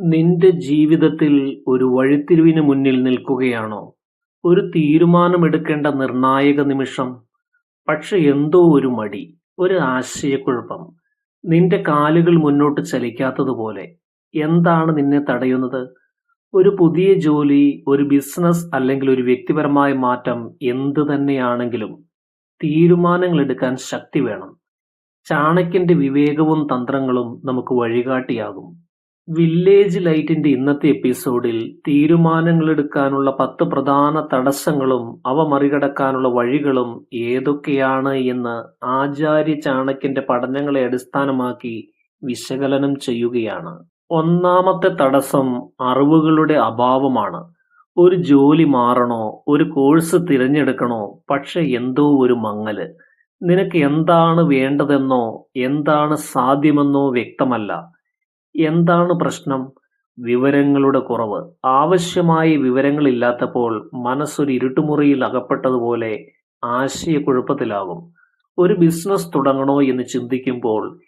നിന്റെ ജീവിതത്തിൽ ഒരു വഴിത്തിരിവിന് മുന്നിൽ നിൽക്കുകയാണോ? ഒരു തീരുമാനമെടുക്കേണ്ട നിർണായക നിമിഷം. പക്ഷെ എന്തോ ഒരു മടി, ഒരു ആശയക്കുഴപ്പം. നിന്റെ കാലുകൾ മുന്നോട്ട് ചലിക്കാത്തതുപോലെ. എന്താണ് നിന്നെ തടയുന്നത്? ഒരു പുതിയ ജോലി, ഒരു ബിസിനസ് അല്ലെങ്കിൽ ഒരു വ്യക്തിപരമായ മാറ്റം എന്ത് തന്നെയാണെങ്കിലും തീരുമാനങ്ങൾ എടുക്കാൻ ശക്തി വേണം. ചാണക്യന്റെ വിവേകവും തന്ത്രങ്ങളും നമുക്ക് വഴികാട്ടിയാകും. വില്ലേജ് ലൈറ്റിന്റെ ഇന്നത്തെ എപ്പിസോഡിൽ തീരുമാനങ്ങൾ എടുക്കാനുള്ള പത്ത് പ്രധാന തടസ്സങ്ങളും അവ മറികടക്കാനുള്ള വഴികളും ഏതൊക്കെയാണ് എന്ന് ആചാര്യ ചാണക്യന്റെ പഠനങ്ങളെ അടിസ്ഥാനമാക്കി വിശകലനം ചെയ്യുകയാണ്. ഒന്നാമത്തെ തടസ്സം അറിവുകളുടെ അഭാവമാണ്. ഒരു ജോലി മാറണോ, ഒരു കോഴ്സ് തിരഞ്ഞെടുക്കണോ, പക്ഷെ എന്തോ ഒരു മങ്ങൽ. നിനക്ക് എന്താണ് വേണ്ടതെന്നോ എന്താണ് സാധ്യമെന്നോ വ്യക്തമല്ല. എന്താണ് പ്രശ്നം? വിവരങ്ങളുടെ കുറവ്. ആവശ്യമായ വിവരങ്ങളില്ലാത്തപ്പോൾ മനസ്സൊരു ഇരുട്ടുമുറിയിൽ അകപ്പെട്ടതുപോലെ ആശയക്കുഴപ്പത്തിലാകും. ഒരു ബിസിനസ് തുടങ്ങണോ എന്ന് ചിന്തിക്കുമ്പോൾ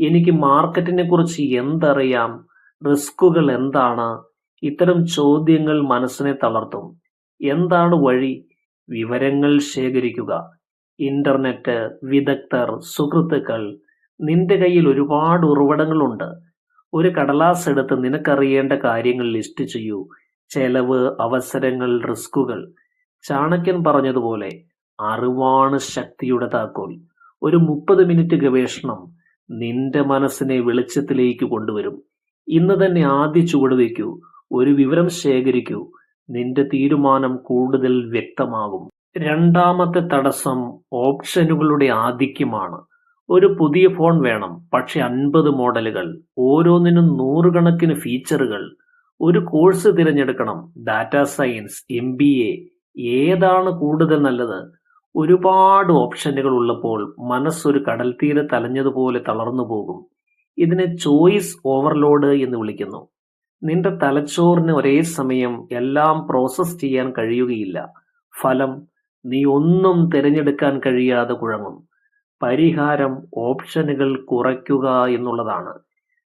എനിക്ക് മാർക്കറ്റിനെക്കുറിച്ച് എന്തറിയാം, റിസ്കുകൾ എന്താണ്? ഇത്തരം ചോദ്യങ്ങൾ മനസ്സിനെ തളർത്തും. എന്താണ് വഴി? വിവരങ്ങൾ ശേഖരിക്കുക. ഇന്റർനെറ്റ്, വിദഗ്ധർ, സുഹൃത്തുക്കൾ. നിന്റെ കയ്യിൽ ഒരുപാട് ഉറവിടങ്ങളുണ്ട്. ഒരു കടലാസ് എടുത്ത് നിനക്കറിയേണ്ട കാര്യങ്ങൾ ലിസ്റ്റ് ചെയ്യൂ. ചെലവ്, അവസരങ്ങൾ, റിസ്കുകൾ. ചാണക്യൻ പറഞ്ഞതുപോലെ അറിവാണ് ശക്തിയുടെ താക്കോൽ. ഒരു മുപ്പത് മിനിറ്റ് ഗവേഷണം നിന്റെ മനസ്സിനെ വെളിച്ചത്തിലേക്ക് കൊണ്ടുവരും. ഇന്ന് തന്നെ ആദ്യ ചുവട് വയ്ക്കൂ. ഒരു വിവരം ശേഖരിക്കൂ. നിന്റെ തീരുമാനം കൂടുതൽ വ്യക്തമാകും. രണ്ടാമത്തെ തടസ്സം ഓപ്ഷനുകളുടെ ആധിക്യമാണ്. ഒരു പുതിയ ഫോൺ വേണം, പക്ഷെ അൻപത് മോഡലുകൾ. ഓരോന്നിനും നൂറുകണക്കിന് ഫീച്ചറുകൾ. ഒരു കോഴ്സ് തിരഞ്ഞെടുക്കണം, ഡാറ്റ സയൻസ്, എംബിഎ. ഏതാണ് കൂടുതൽ നല്ലത്? ഒരുപാട് ഓപ്ഷനുകൾ ഉള്ളപ്പോൾ മനസ്സൊരു കടൽ തീരത്ത് അലഞ്ഞതുപോലെ തളർന്നുപോകും. ഇതിനെ ചോയ്സ് ഓവർലോഡ് എന്ന് വിളിക്കുന്നു. നിന്റെ തലച്ചോറിന് ഒരേ സമയം എല്ലാം പ്രോസസ് ചെയ്യാൻ കഴിയുകയില്ല. ഫലം നീ ഒന്നും തിരഞ്ഞെടുക്കാൻ കഴിയാതെ കുഴങ്ങും. പരിഹാരം ഓപ്ഷനുകൾ കുറയ്ക്കുക എന്നുള്ളതാണ്.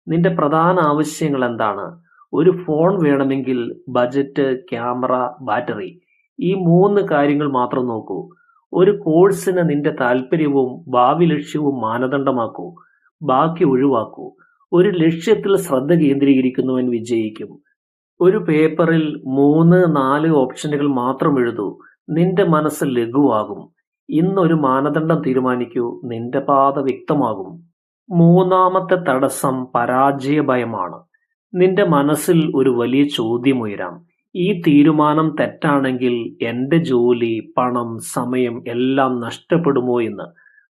നിന്റെ പ്രധാന ആവശ്യങ്ങൾ എന്താണ്? ഒരു ഫോൺ വേണമെങ്കിൽ ബജറ്റ്, ക്യാമറ, ബാറ്ററി. ഈ മൂന്ന് കാര്യങ്ങൾ മാത്രം നോക്കൂ. ഒരു കോഴ്സിന് നിന്റെ താല്പര്യവും ഭാവി ലക്ഷ്യവും മാനദണ്ഡമാക്കൂ. ബാക്കി ഒഴിവാക്കൂ. ഒരു ലക്ഷ്യത്തിൽ ശ്രദ്ധ കേന്ദ്രീകരിക്കുന്നവൻ വിജയിക്കും. ഒരു പേപ്പറിൽ മൂന്ന് നാല് ഓപ്ഷനുകൾ മാത്രം എഴുതൂ. നിന്റെ മനസ്സ് ലഘുവാകും. ഇന്ന് ഒരു മാനദണ്ഡം തീരുമാനിക്കൂ. നിന്റെ പാത വ്യക്തമാകും. മൂന്നാമത്തെ തടസ്സം പരാജയഭയമാണ്. നിന്റെ മനസ്സിൽ ഒരു വലിയ ചോദ്യമുയരാം. ഈ തീരുമാനം തെറ്റാണെങ്കിൽ എന്റെ ജോലി, പണം, സമയം എല്ലാം നഷ്ടപ്പെടുമോ എന്ന്.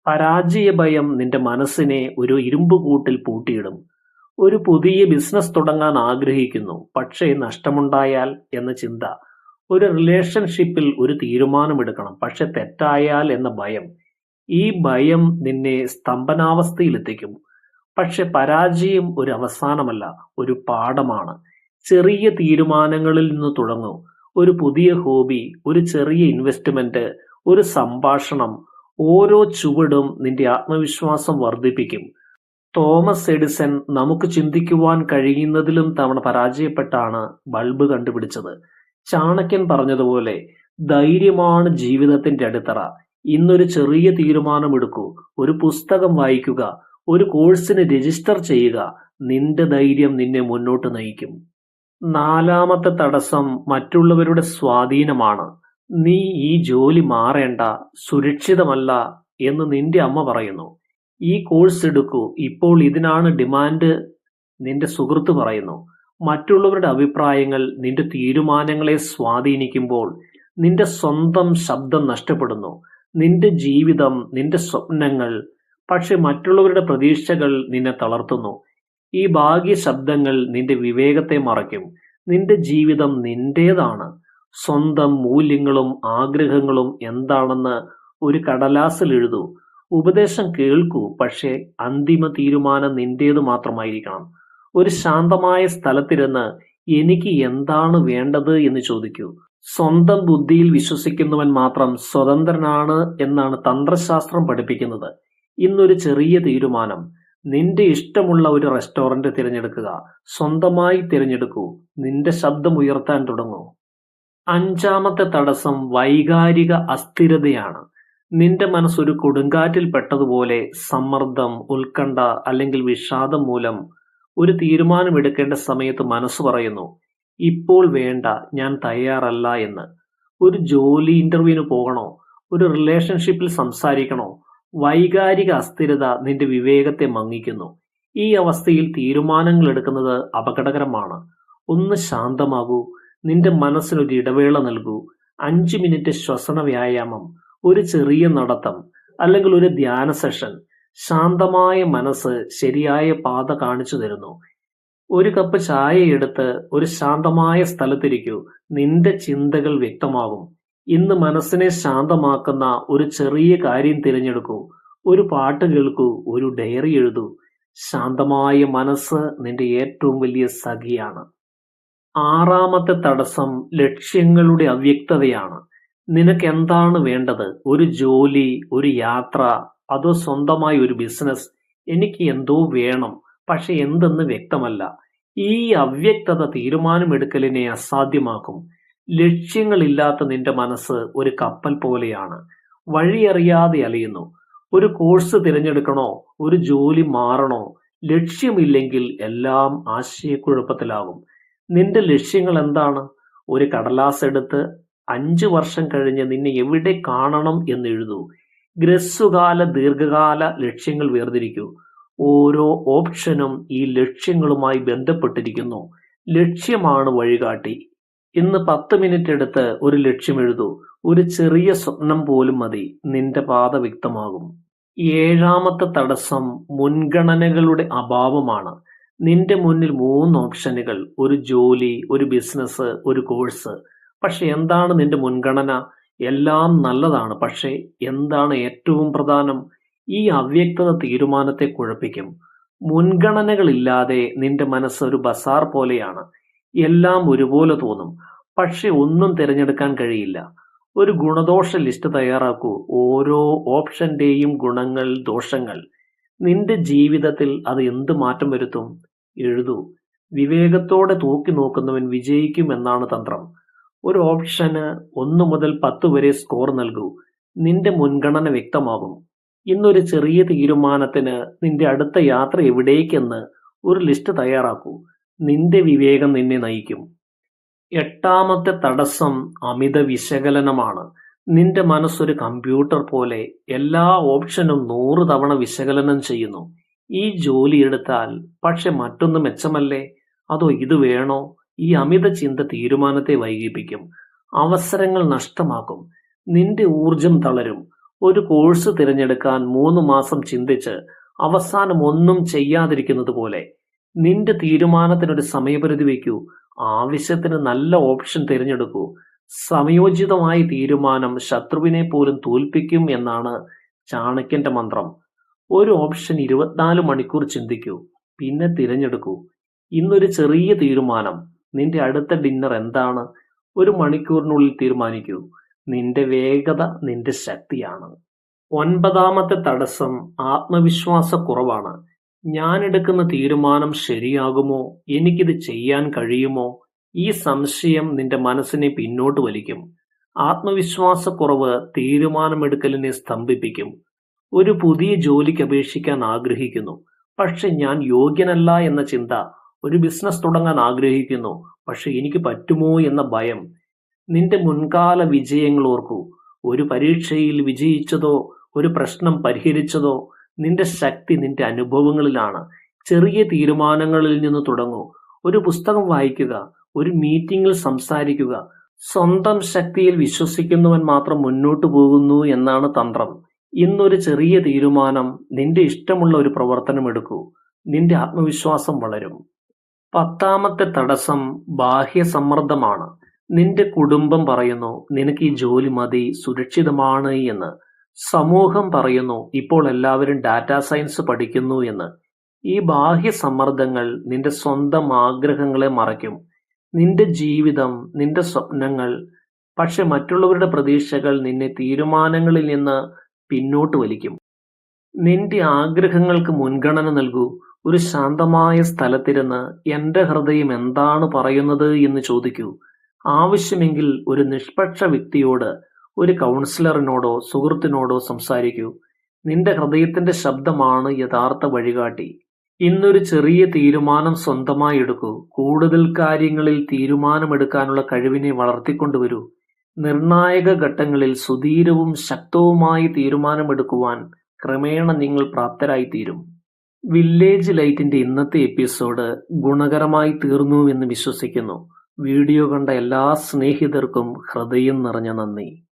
പരാജയഭയം നിന്റെ മനസ്സിനെ ഒരു ഇരുമ്പുകൂട്ടിൽ പൂട്ടിയിടും. ഒരു പുതിയ ബിസിനസ് തുടങ്ങാൻ ആഗ്രഹിക്കുന്നു, പക്ഷേ നഷ്ടമുണ്ടായാൽ എന്ന ചിന്ത. ഒരു റിലേഷൻഷിപ്പിൽ ഒരു തീരുമാനമെടുക്കണം, പക്ഷെ തെറ്റായാൽ എന്ന ഭയം. ഈ ഭയം നിന്നെ സ്തംഭനാവസ്ഥയിലെത്തിക്കും. പക്ഷെ പരാജയം ഒരു അവസാനമല്ല, ഒരു പാഠമാണ്. ചെറിയ തീരുമാനങ്ങളിൽ നിന്ന് തുടങ്ങൂ. ഒരു പുതിയ ഹോബി, ഒരു ചെറിയ ഇൻവെസ്റ്റ്മെന്റ്, ഒരു സംഭാഷണം. ഓരോ ചുവടും നിന്റെ ആത്മവിശ്വാസം വർദ്ധിപ്പിക്കും. തോമസ് എഡിസൺ നമുക്ക് ചിന്തിക്കുവാൻ കഴിയുന്നതിലും തവണ പരാജയപ്പെട്ടാണ് ബൾബ് കണ്ടുപിടിച്ചത്. ചാണക്യൻ പറഞ്ഞതുപോലെ ധൈര്യമാണ് ജീവിതത്തിന്റെ അടിത്തറ. ഇന്നൊരു ചെറിയ തീരുമാനം എടുക്കൂ ഒരു പുസ്തകം വായിക്കുക. ഒരു കോഴ്സിന് രജിസ്റ്റർ ചെയ്യുക. നിന്റെ ധൈര്യം നിന്നെ മുന്നോട്ട് നയിക്കും. നാലാമത്തെ തടസ്സം മറ്റുള്ളവരുടെ സ്വാധീനമാണ്. നീ ഈ ജോലി മാറേണ്ട, സുരക്ഷിതമല്ല എന്ന് നിന്റെ അമ്മ പറയുന്നു. ഈ കോഴ്സ് എടുക്കൂ, ഇപ്പോൾ ഇതിനാണ് ഡിമാൻഡ് നിന്റെ സുഹൃത്ത് പറയുന്നു. മറ്റുള്ളവരുടെ അഭിപ്രായങ്ങൾ നിന്റെ തീരുമാനങ്ങളെ സ്വാധീനിക്കുമ്പോൾ നിന്റെ സ്വന്തം ശബ്ദം നഷ്ടപ്പെടുന്നു. നിന്റെ ജീവിതം, നിന്റെ സ്വപ്നങ്ങൾ. പക്ഷെ മറ്റുള്ളവരുടെ പ്രതീക്ഷകൾ നിന്നെ തളർത്തുന്നു. ഈ ഭാഗ്യ ശബ്ദങ്ങൾ നിന്റെ വിവേകത്തെ മറയ്ക്കും. നിന്റെ ജീവിതം നിന്റേതാണ്. സ്വന്തം മൂല്യങ്ങളും ആഗ്രഹങ്ങളും എന്താണെന്ന് ഒരു കടലാസിൽ എഴുതൂ. ഉപദേശം കേൾക്കൂ, പക്ഷേ അന്തിമ തീരുമാനം നിന്റേത് മാത്രമായിരിക്കണം. ഒരു ശാന്തമായ സ്ഥലത്തിരുന്ന് എനിക്ക് എന്താണ് വേണ്ടത് എന്ന് ചോദിക്കൂ. സ്വന്തം ബുദ്ധിയിൽ വിശ്വസിക്കുന്നവൻ മാത്രം സ്വതന്ത്രനാണ് എന്നാണ് തന്ത്രശാസ്ത്രം പഠിപ്പിക്കുന്നത്. ഇന്നൊരു ചെറിയ തീരുമാനം. നിന്റെ ഇഷ്ടമുള്ള ഒരു റെസ്റ്റോറന്റ് തിരഞ്ഞെടുക്കുക. സ്വന്തമായി തിരഞ്ഞെടുക്കൂ. നിന്റെ ശബ്ദം ഉയർത്താൻ തുടങ്ങൂ. അഞ്ചാമത്തെ തടസ്സം വൈകാരിക അസ്ഥിരതയാണ്. നിന്റെ മനസ്സൊരു കൊടുങ്കാറ്റിൽ പെട്ടതുപോലെ സമ്മർദ്ദം ഉത്കണ്ഠ അല്ലെങ്കിൽ വിഷാദം മൂലം ഒരു തീരുമാനമെടുക്കേണ്ട സമയത്ത് മനസ്സ് പറയുന്നു ഇപ്പോൾ വേണ്ട ഞാൻ തയ്യാറല്ല എന്ന്. ഒരു ജോലി ഇന്റർവ്യൂവിന് പോകണോ? ഒരു റിലേഷൻഷിപ്പിൽ സംസാരിക്കണോ? വൈകാരിക അസ്ഥിരത നിന്റെ വിവേകത്തെ മങ്ങിക്കുന്നു. ഈ അവസ്ഥയിൽ തീരുമാനങ്ങൾ എടുക്കുന്നത് അപകടകരമാണ്. ഒന്ന് ശാന്തമാകൂ നിന്റെ മനസ്സിനൊരു ഇടവേള നൽകൂ അഞ്ച് മിനിറ്റ് ശ്വസന വ്യായാമം ഒരു ചെറിയ നടത്തം അല്ലെങ്കിൽ ഒരു ധ്യാന സെഷൻ ശാന്തമായ മനസ്സ് ശരിയായ പാത കാണിച്ചു തരുന്നു. ഒരു കപ്പ് ചായ എടുത്ത് ഒരു ശാന്തമായ സ്ഥലത്തിരിക്കൂ. നിന്റെ ചിന്തകൾ വ്യക്തമാകും. ഇന്ന് മനസ്സിനെ ശാന്തമാക്കുന്ന ഒരു ചെറിയ കാര്യം തിരഞ്ഞെടുക്കൂ. ഒരു പാട്ട് കേൾക്കൂ. ഒരു ഡയറി എഴുതൂ. ശാന്തമായ മനസ്സ് നിന്റെ ഏറ്റവും വലിയ സഖിയാണ്. ആറാമത്തെ തടസ്സം ലക്ഷ്യങ്ങളുടെ അവ്യക്തതയാണ്. നിനക്ക് എന്താണ് വേണ്ടത്? ഒരു ജോലി ഒരു യാത്ര അതോ സ്വന്തമായി ഒരു ബിസിനസ് എനിക്ക് എന്തോ വേണം പക്ഷെ എന്തെന്ന് വ്യക്തമല്ല. ഈ അവ്യക്തത തീരുമാനമെടുക്കലിനെ അസാധ്യമാക്കും. ലക്ഷ്യങ്ങളില്ലാത്ത നിന്റെ മനസ്സ് ഒരു കപ്പൽ പോലെയാണ്. വഴിയറിയാതെ അലയുന്നു. ഒരു കോഴ്സ് തിരഞ്ഞെടുക്കണോ? ഒരു ജോലി മാറണോ? ലക്ഷ്യമില്ലെങ്കിൽ എല്ലാം ആശയക്കുഴപ്പത്തിലാകും. നിന്റെ ലക്ഷ്യങ്ങൾ എന്താണ്? ഒരു കടലാസ് എടുത്ത് അഞ്ചു വർഷം കഴിഞ്ഞ് നിന്നെ എവിടെ കാണണം എന്ന് എഴുതൂ. ഗ്രസ്സുകാല ദീർഘകാല ലക്ഷ്യങ്ങൾ വേർതിരിക്കൂ. ഓരോ ഓപ്ഷനും ഈ ലക്ഷ്യങ്ങളുമായി ബന്ധപ്പെട്ടിരിക്കുന്നു. ലക്ഷ്യമാണ് വഴികാട്ടി. ഇന്ന് പത്ത് മിനിറ്റ് എടുത്ത് ഒരു ലക്ഷ്യം എഴുതൂ. ഒരു ചെറിയ സ്വപ്നം പോലും മതി. നിന്റെ പാത വ്യക്തമാകും. ഏഴാമത്തെ തടസ്സം മുൻഗണനകളുടെ അഭാവമാണ്. നിന്റെ മുന്നിൽ മൂന്ന് ഓപ്ഷനുകൾ. ഒരു ജോലി ഒരു ബിസിനസ് ഒരു കോഴ്സ് പക്ഷെ എന്താണ് നിന്റെ മുൻഗണന? എല്ലാം നല്ലതാണ്. പക്ഷേ എന്താണ് ഏറ്റവും പ്രധാനം? ഈ അവ്യക്തത തീരുമാനത്തെ കുഴപ്പിക്കും. മുൻഗണനകളില്ലാതെ നിന്റെ മനസ്സ് ഒരു ബസാർ പോലെയാണ്. എല്ലാം ഒരുപോലെ തോന്നും. പക്ഷെ ഒന്നും തിരഞ്ഞെടുക്കാൻ കഴിയില്ല. ഒരു ഗുണദോഷ ലിസ്റ്റ് തയ്യാറാക്കൂ. ഓരോ ഓപ്ഷന്റെയും ഗുണങ്ങൾ ദോഷങ്ങൾ. നിന്റെ ജീവിതത്തിൽ അത് എന്ത് മാറ്റം വരുത്തും? എഴുതൂ. വിവേകത്തോടെ തൂക്കി നോക്കുന്നവൻ വിജയിക്കും എന്നാണ് തന്ത്രം. ഒരു ഓപ്ഷന് ഒന്ന് മുതൽ പത്ത് വരെ സ്കോർ നൽകൂ. നിന്റെ മുൻഗണന വ്യക്തമാകും ഇന്നൊരു ചെറിയ തീരുമാനത്തിന് നിന്റെ അടുത്ത യാത്ര എവിടേക്കെന്ന് ഒരു ലിസ്റ്റ് തയ്യാറാക്കൂ. നിന്റെ വിവേകം നിന്നെ നയിക്കും. എട്ടാമത്തെ തടസ്സം അമിത വിശകലനമാണ്. നിന്റെ മനസ്സൊരു കമ്പ്യൂട്ടർ പോലെ എല്ലാ ഓപ്ഷനും നൂറ് തവണ വിശകലനം ചെയ്യുന്നു. ഈ ജോലി എടുത്താൽ പക്ഷെ മറ്റൊന്ന് മെച്ചമല്ലേ? അതോ ഇത് വേണോ? ഈ അമിത ചിന്ത തീരുമാനത്തെ വൈകിപ്പിക്കും. അവസരങ്ങൾ നഷ്ടമാക്കും. നിന്റെ ഊർജം തളരും. ഒരു കോഴ്സ് തിരഞ്ഞെടുക്കാൻ മൂന്ന് മാസം ചിന്തിച്ച് അവസാനം ഒന്നും ചെയ്യാതിരിക്കുന്നത് പോലെ നിന്റെ തീരുമാനത്തിനൊരു സമയപരിധി വയ്ക്കൂ. ആവശ്യത്തിന് നല്ല ഓപ്ഷൻ തിരഞ്ഞെടുക്കൂ. സമയോചിതമായ തീരുമാനം ശത്രുവിനെ പോലും തോൽപ്പിക്കും എന്നാണ് ചാണക്യന്റെ മന്ത്രം. ഒരു ഓപ്ഷൻ ഇരുപത്തിനാല് മണിക്കൂർ ചിന്തിക്കൂ. പിന്നെ തിരഞ്ഞെടുക്കൂ. ഇന്നൊരു ചെറിയ തീരുമാനം. നിന്റെ അടുത്ത ഡിന്നർ എന്താണ്? ഒരു മണിക്കൂറിനുള്ളിൽ തീരുമാനിക്കൂ. നിന്റെ വേഗത നിന്റെ ശക്തിയാണ്. ഒൻപതാമത്തെ തടസ്സം ആത്മവിശ്വാസക്കുറവാണ് ഞാൻ എടുക്കുന്ന തീരുമാനം ശരിയാകുമോ? എനിക്കിത് ചെയ്യാൻ കഴിയുമോ? ഈ സംശയം നിന്റെ മനസ്സിനെ പിന്നോട്ട് വലിക്കും. ആത്മവിശ്വാസക്കുറവ് തീരുമാനമെടുക്കലിനെ സ്തംഭിപ്പിക്കും. ഒരു പുതിയ ജോലിക്ക് അപേക്ഷിക്കാൻ ആഗ്രഹിക്കുന്നു. പക്ഷെ ഞാൻ യോഗ്യനല്ല എന്ന ചിന്ത ഒരു ബിസിനസ് തുടങ്ങാൻ ആഗ്രഹിക്കുന്നു. പക്ഷെ എനിക്ക് പറ്റുമോ എന്ന ഭയം. നിന്റെ മുൻകാല വിജയങ്ങൾ ഓർക്കൂ. ഒരു പരീക്ഷയിൽ വിജയിച്ചതോ ഒരു പ്രശ്നം പരിഹരിച്ചതോ നിന്റെ ശക്തി നിന്റെ അനുഭവങ്ങളിലാണ്. ചെറിയ തീരുമാനങ്ങളിൽ നിന്ന് തുടങ്ങൂ. ഒരു പുസ്തകം വായിക്കുക ഒരു മീറ്റിംഗിൽ സംസാരിക്കുക. സ്വന്തം ശക്തിയിൽ വിശ്വസിക്കുന്നവൻ മാത്രം മുന്നോട്ടു പോകുന്നു എന്നാണ് തന്ത്രം. ഇന്നൊരു ചെറിയ തീരുമാനം നിന്റെ ഇഷ്ടമുള്ള ഒരു പ്രവർത്തനം എടുക്കൂ. നിന്റെ ആത്മവിശ്വാസം വളരും. പത്താമത്തെ തടസ്സം ബാഹ്യ സമ്മർദ്ദമാണ് നിന്റെ കുടുംബം പറയുന്നു നിനക്ക് ഈ ജോലി മതി സുരക്ഷിതമാണ് എന്ന്. സമൂഹം പറയുന്നു ഇപ്പോൾ എല്ലാവരും ഡാറ്റാ സയൻസ് പഠിക്കുന്നു എന്ന്. ഈ ബാഹ്യ സമ്മർദ്ദങ്ങൾ നിന്റെ സ്വന്തം ആഗ്രഹങ്ങളെ മറയ്ക്കും. നിന്റെ ജീവിതം നിന്റെ സ്വപ്നങ്ങൾ പക്ഷെ മറ്റുള്ളവരുടെ പ്രതീക്ഷകൾ നിന്നെ തീരുമാനങ്ങളിൽ നിന്ന് പിന്നോട്ട് വലിക്കും. നിന്റെ ആഗ്രഹങ്ങൾക്ക് മുൻഗണന നൽകൂ. ഒരു ശാന്തമായ സ്ഥലത്തിരുന്ന് എന്റെ ഹൃദയം എന്താണ് പറയുന്നത് എന്ന് ചോദിക്കൂ. ആവശ്യമെങ്കിൽ ഒരു നിഷ്പക്ഷ വ്യക്തിയോട് ഒരു കൗൺസിലറിനോടോ സുഹൃത്തിനോടോ സംസാരിക്കൂ. നിന്റെ ഹൃദയത്തിന്റെ ശബ്ദമാണ് യഥാർത്ഥ വഴികാട്ടി. ഇന്നൊരു ചെറിയ തീരുമാനം സ്വന്തമായി എടുക്കൂ. കൂടുതൽ കാര്യങ്ങളിൽ തീരുമാനമെടുക്കാനുള്ള കഴിവിനെ വളർത്തിക്കൊണ്ടുവരൂ. നിർണായക ഘട്ടങ്ങളിൽ സുധീരവും ശക്തവുമായി തീരുമാനമെടുക്കുവാൻ ക്രമേണ നിങ്ങൾ പ്രാപ്തരായിത്തീരും. വില്ലേജ് ലൈറ്റിന്റെ ഇന്നത്തെ എപ്പിസോഡ് ഗുണകരമായി തീർന്നുവെന്ന് വിശ്വസിക്കുന്നു. വീഡിയോ കണ്ട എല്ലാ സ്നേഹിതർക്കും ഹൃദയം നിറഞ്ഞ നന്ദി.